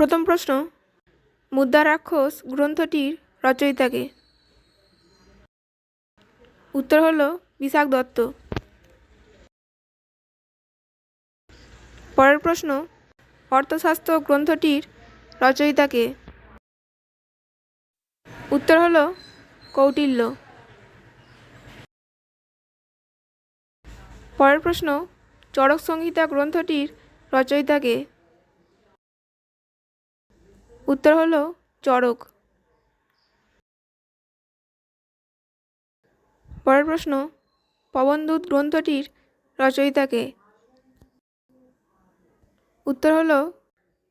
প্রথম প্রশ্ন মুদ্রা রাক্ষস গ্রন্থটির রচয়িতাকে? উত্তর হল, বিশাখ দত্ত। পরের প্রশ্ন, অর্থশাস্ত্র গ্রন্থটির রচয়িতাকে? উত্তর হল, কৌটিল্য। পরের প্রশ্ন চরক সংহিতা গ্রন্থটির রচয়িতাকে? উত্তর হলো চরক পরের প্রশ্ন, পবনদূত গ্রন্থটির রচয়িতাকে উত্তর হলো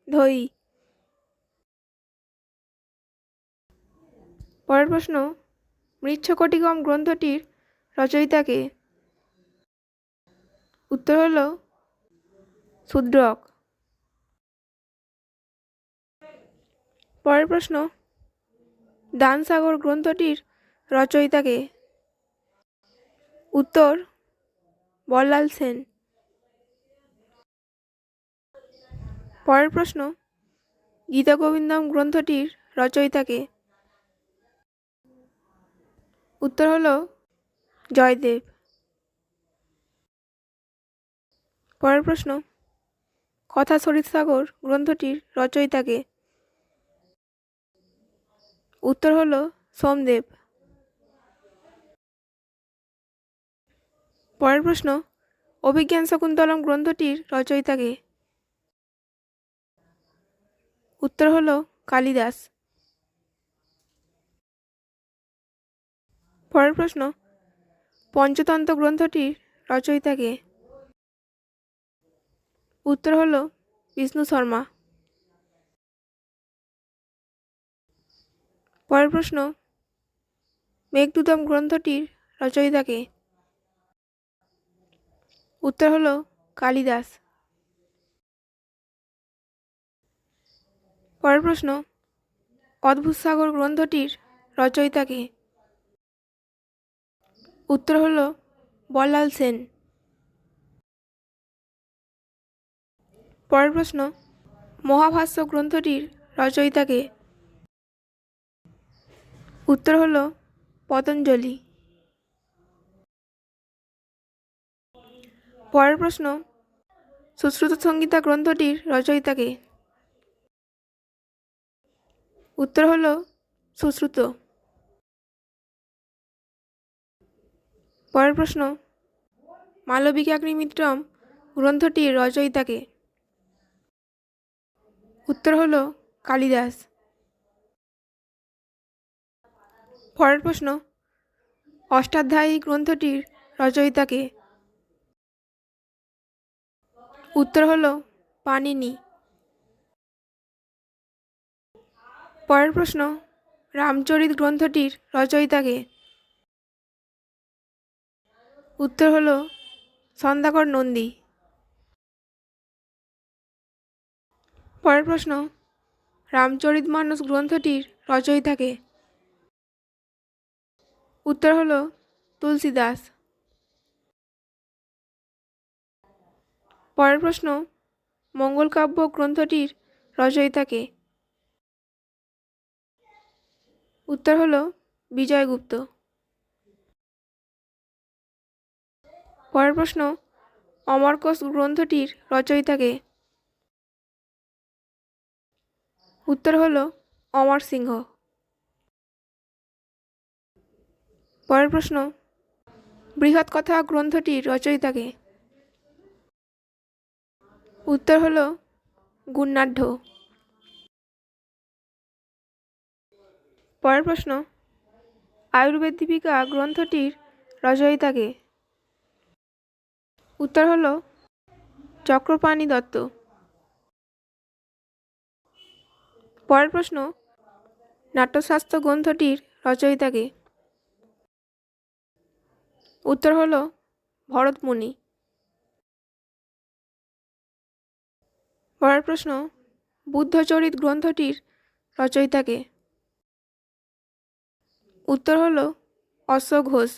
ধৈ পরের প্রশ্ন মৃচ্ছকটিকম গ্রন্থটির রচয়িতাকে উত্তর হলো শূদ্রক পরের প্রশ্ন দানসাগর গ্রন্থটির রচয়িতাকে উত্তর, বল্লাল সেন। পরের প্রশ্ন গীতগোবিন্দম গ্রন্থটির রচয়িতাকে উত্তর হলো জয়দেব। পরের প্রশ্ন কথা সরিৎসাগর গ্রন্থটির রচয়িতাকে উত্তর হলো সোমদেব। পরের প্রশ্ন, অভিজ্ঞান শকুন্তলম গ্রন্থটির রচয়িতাকে উত্তর হলো কালিদাস। পরের প্রশ্ন, পঞ্চতন্ত্র গ্রন্থটির রচয়িতাকে উত্তর হলো বিষ্ণু শর্মা। পরের প্রশ্ন, মেঘদূতম গ্রন্থটির রচয়িতাকে? উত্তর হলো, কালিদাস। পরের প্রশ্ন, অদ্ভুত সাগর গ্রন্থটির রচয়িতাকে? উত্তর হল, বল্লাল সেন। পরের প্রশ্ন, মহাভাষ্য গ্রন্থটির রচয়িতাকে? উত্তর হলো পতঞ্জলি। পরের প্রশ্ন, সুশ্রুত সংগীতা গ্রন্থটির রচয়িতাকে উত্তর হলো সুশ্রুত। পরের প্রশ্ন মালবিকাগ্নিমিত্রম গ্রন্থটির রচয়িতাকে উত্তর হলো কালিদাস। পরের প্রশ্ন। অষ্টাধ্যায়ী গ্রন্থটির রচয়িতাকে। উত্তর হল পানিনি। পরের প্রশ্ন, রামচরিত গ্রন্থটির রচয়িতাকে। উত্তর হল সন্ধ্যাকর নন্দী। পরের প্রশ্ন রামচরিত মানস গ্রন্থটির রচয়িতাকে। উত্তর হলো তুলসীদাস। পরের প্রশ্ন মঙ্গলকাব্য গ্রন্থটির রচয়িতাকে? উত্তর হলো বিজয়গুপ্ত। পরের প্রশ্ন, অমরকোষ গ্রন্থটির রচয়িতাকে? উত্তর হলো অমর সিংহ। পরের প্রশ্ন। বৃহৎ কথা গ্রন্থটির রচয়িতাকে। উত্তর হল গুণাঢ্য পরের প্রশ্ন, আয়ুর্বেদ দীপিকা গ্রন্থটির রচয়িতাকে। উত্তর হল চক্রপাণি দত্ত। পরের প্রশ্ন, নাট্যশাস্ত্র গ্রন্থটির রচয়িতাকে। উত্তর হল ভরতমুনি। পরের প্রশ্ন, বুদ্ধচরিত গ্রন্থটির রচয়িতাকে উত্তর হল অশোক ঘোষ।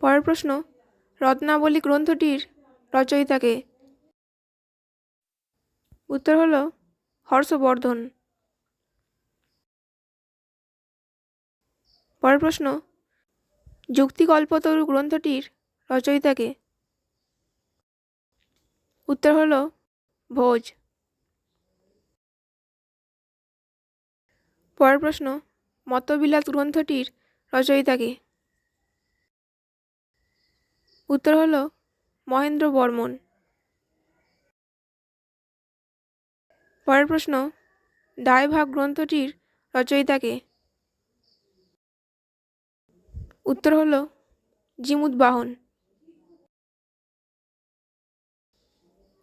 পরের প্রশ্ন, রত্নাবলী গ্রন্থটির রচয়িতাকে উত্তর হলো হর্ষবর্ধন। পরের প্রশ্ন, যুক্তিকল্পতরু গ্রন্থটির রচয়িতাকে? উত্তর হলো, ভোজ। পরের প্রশ্ন মতবিলাস গ্রন্থটির রচয়িতাকে? উত্তর হলো, মহেন্দ্র বর্মন। পরের প্রশ্ন, দায়ভাগ গ্রন্থটির রচয়িতাকে? উত্তর হলো জিমুদবাহন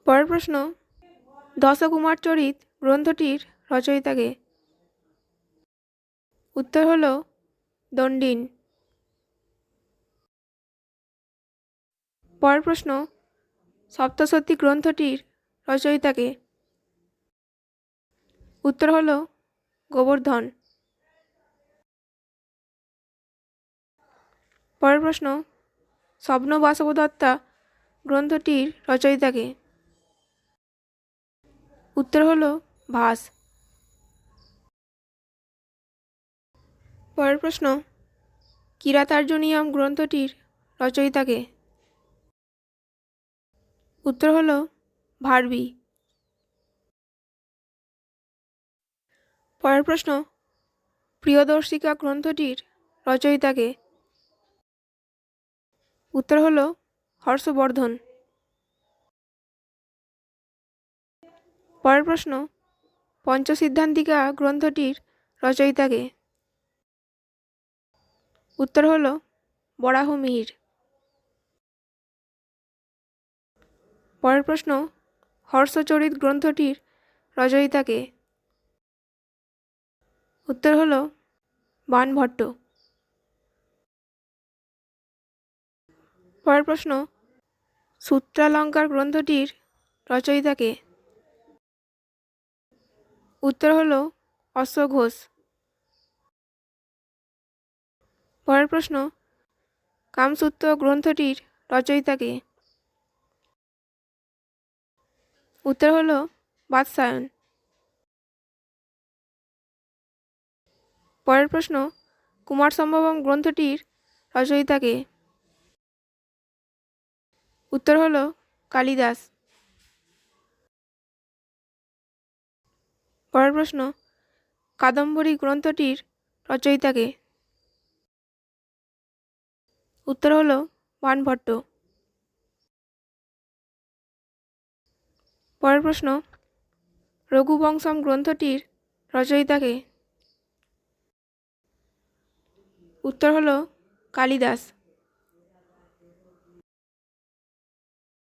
পরের প্রশ্ন দশকুমার চরিত গ্রন্থটির রচয়িতাকে। উত্তর হল দণ্ডিন পরের প্রশ্ন, সপ্তশতী গ্রন্থটির রচয়িতাকে। উত্তর হল গোবর্ধন। পরের প্রশ্ন, স্বপ্ন বাসবদত্তা গ্রন্থটির রচয়িতাকে উত্তর হল ভাস। পরের প্রশ্ন, কিরাতার্জনিয়ম গ্রন্থটির রচয়িতাকে উত্তর হল ভার্বি। পরের প্রশ্ন, প্রিয়দর্শিকা গ্রন্থটির রচয়িতাকে উত্তর হলো হর্ষবর্ধন। পরের প্রশ্ন, পঞ্চসিদ্ধান্তিকা গ্রন্থটির রচয়িতাকে। উত্তর হল বরাহ মিহির। পরের প্রশ্ন, হর্ষচরিত গ্রন্থটির রচয়িতাকে। উত্তর হল বাণভট্ট পরের প্রশ্ন, সূত্রালঙ্কার গ্রন্থটির রচয়িতাকে উত্তর হল অশ্ব ঘোষ। পরের প্রশ্ন, কামসূত্র গ্রন্থটির রচয়িতাকে উত্তর হল বাৎসায়ন পরের প্রশ্ন কুমার সম্ভবম গ্রন্থটির রচয়িতাকে উত্তর হলো কালিদাস। পরের প্রশ্ন, কাদম্বরী গ্রন্থটির রচয়িতাকে উত্তর হলো বাণভট্ট পরের প্রশ্ন, রঘুবংশম গ্রন্থটির রচয়িতাকে উত্তর হলো কালিদাস।